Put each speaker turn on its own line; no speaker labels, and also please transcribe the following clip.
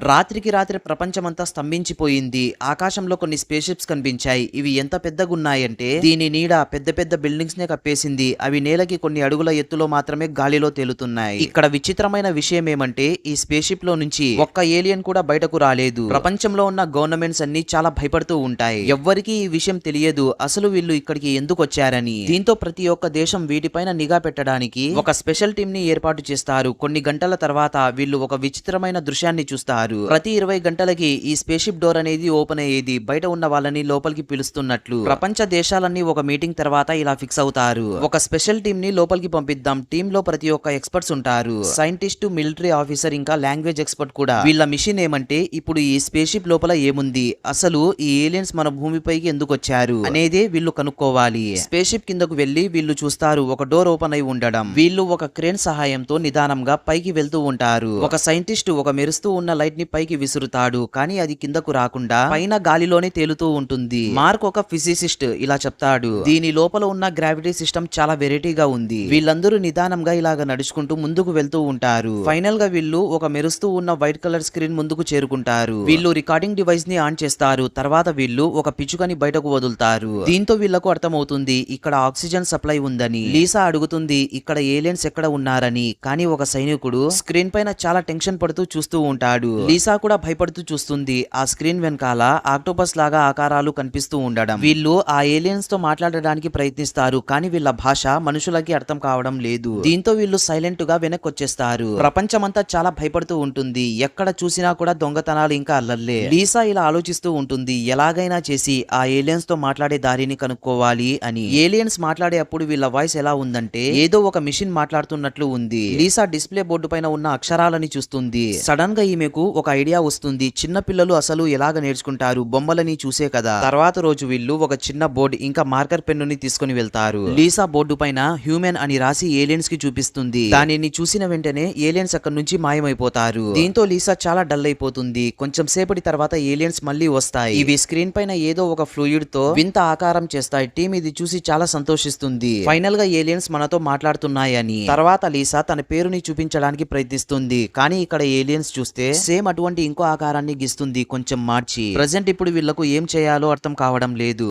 రాత్రికి రాత్రి ప్రపంచమంతా స్తంభించిపోయింది. ఆకాశంలో కొన్ని స్పేస్ షిప్స్ కనిపించాయి. ఇవి ఎంత పెద్దగున్నాయంటే దీని నీడ పెద్ద పెద్ద బిల్డింగ్స్ నే కప్పేసింది. అవి నేలకి కొన్ని అడుగుల ఎత్తులో మాత్రమే గాలిలో తేలుతున్నాయి. ఇక్కడ విచిత్రమైన విషయం ఏమంటే ఈ స్పేస్ షిప్లో నుంచి ఒక్క ఏలియన్ కూడా బయటకు రాలేదు. ప్రపంచంలో ఉన్న గవర్నమెంట్స్ అన్ని చాలా భయపడుతూ ఉంటాయి. ఎవ్వరికీ ఈ విషయం తెలియదు. అసలు వీళ్ళు ఇక్కడికి ఎందుకు వచ్చారని. దీంతో ప్రతి ఒక్క దేశం వీటిపైన నిఘా పెట్టడానికి ఒక స్పెషల్ టీం ని ఏర్పాటు చేస్తారు. కొన్ని గంటల తర్వాత వీళ్ళు ఒక విచిత్రమైన దృశ్యాన్ని చూస్తారు. ప్రతి ఇరవై గంటలకి ఈ స్పేషిప్ డోర్ అనేది ఓపెన్ అయ్యేది. బయట ఉన్న వాళ్ళని లోపలికి పిలుస్తున్నట్లు. ప్రపంచ దేశాలన్నీ ఒక మీటింగ్ తర్వాత ఇలా ఫిక్స్ అవుతారు. ఒక స్పెషల్ టీం ని లోపలికి పంపిద్దాం. టీమ్లో ప్రతి ఒక్క ఎక్స్పర్ట్స్ ఉంటారు. సైంటిస్ట్ మిలిటరీ ఆఫీసర్ ఇంకా లాంగ్వేజ్ ఎక్స్పర్ట్ కూడా. వీళ్ళ మిషన్ ఏమంటే ఇప్పుడు ఈ స్పేషిప్ లోపల ఏముంది? అసలు ఈ ఏలియన్స్ మన భూమిపైకి ఎందుకు వచ్చారు? అనేదే వీళ్ళు కనుక్కోవాలి. స్పేషిప్ కిందకు వెళ్ళి వీళ్ళు చూస్తారు. ఒక డోర్ ఓపెన్ అయి ఉండడం. వీళ్ళు ఒక క్రేన్ సహాయంతో నిదానంగా పైకి వెళ్తూ ఉంటారు. ఒక సైంటిస్ట్ ఒక మెరుస్తూ ఉన్న లైట్ రాకెట్ని పైకి విసురుతాడు కానీ అది కిందకు రాకుండా పైన గాలిలోనే తేలుతూ ఉంటుంది. మార్క్ ఒక ఫిజిసిస్ట్ ఇలా చెప్తాడు దీని లోపల ఉన్న గ్రావిటీ సిస్టమ్ చాలా వెరైటీగా ఉంది. వీళ్ళందరూ నిదానంగా ఇలాగ నడుచుకుంటూ ముందుకు వెళ్తూ ఉంటారు. ఫైనల్గా వీళ్ళు ఒక మెరుస్తూ ఉన్న వైట్ కలర్ స్క్రీన్ ముందుకు చేరుకుంటారు. వీళ్ళు రికార్డింగ్ డివైస్ని ఆన్ చేస్తారు తర్వాత వీళ్ళు ఒక పిచ్చుకని బయటకు వదులుతారు. దీంతో వీళ్ళకు అర్థమవుతుంది ఇక్కడ ఆక్సిజన్ సప్లై ఉందని. లీసా అడుగుతుంది ఇక్కడ ఏలియన్స్ ఎక్కడ ఉన్నారని. కానీ ఒక సైనికుడు స్క్రీన్ పైన చాలా టెన్షన్ పడుతూ చూస్తూ ఉంటాడు. లీసా కూడా భయపడుతూ చూస్తుంది. ఆ స్క్రీన్ వెనకాల ఆక్టోపస్ లాగా ఆకారాలు కనిపిస్తూ ఉండడం. వీళ్ళు ఆ ఏలియన్స్తో మాట్లాడడానికి ప్రయత్నిస్తారు కానీ వీళ్ళ భాష మనుషులకి అర్థం కావడం లేదు. దీంతో వీళ్ళు సైలెంట్గా వెనక్కి వచ్చేస్తారు ప్రపంచమంతా చాలా భయపడుతూ ఉంటుంది. ఎక్కడ చూసినా కూడా దొంగతనాలు ఇంకా అల్లర్లే. లీసా ఇలా ఆలోచిస్తూ ఉంటుంది ఎలాగైనా చేసి ఆ ఏలియన్స్తో మాట్లాడే దారిని కనుక్కోవాలి అని. ఏలియన్స్ మాట్లాడే అప్పుడు వీళ్ళ వాయిస్ ఎలా ఉందంటే ఏదో ఒక మిషన్ మాట్లాడుతున్నట్లు ఉంది. లీసా డిస్ప్లే బోర్డు పైన ఉన్న అక్షరాలని చూస్తుంది. సడన్గా ఈమెకు ఒక ఐడియా వస్తుంది. చిన్నపిల్లలు అసలు ఎలాగ నేర్చుకుంటారు? బొమ్మలని చూసే కదా. తర్వాత రోజు వీళ్ళు ఒక చిన్న బోర్డు ఇంకా మార్కర్ పెన్నుని తీసుకుని వెళ్తారు. లీసా బోర్డు పైన హ్యూమన్ అని రాసి ఏలియన్స్కి చూపిస్తుంది. దానిని చూసిన వెంటనే ఏలియన్స్ అక్కడ నుంచి మాయమైపోతారు. దీంతో లీసా చాలా డల్ అయిపోతుంది. కొంచెం సేపటి తర్వాత ఏలియన్స్ మళ్ళీ వస్తాయి. ఇవి స్క్రీన్ పైన ఏదో ఒక ఫ్లూయిడ్తో వింత ఆకారం చేస్తాయి. టీం ఇది చూసి చాలా సంతోషిస్తుంది. ఫైనల్గా ఏలియన్స్ మనతో మాట్లాడుతున్నాయని. తర్వాత లీసా తన పేరుని చూపించడానికి ప్రయత్నిస్తుంది. కానీ ఇక్కడ ఏలియన్స్ చూస్తే సేమ్ అటువంటి ఇంకో ఆకారాన్ని గీస్తుంది కొంచెం మార్చి. ప్రజెంట్ ఇప్పుడు వీళ్ళకు ఏం చేయాలో అర్థం కావడం లేదు.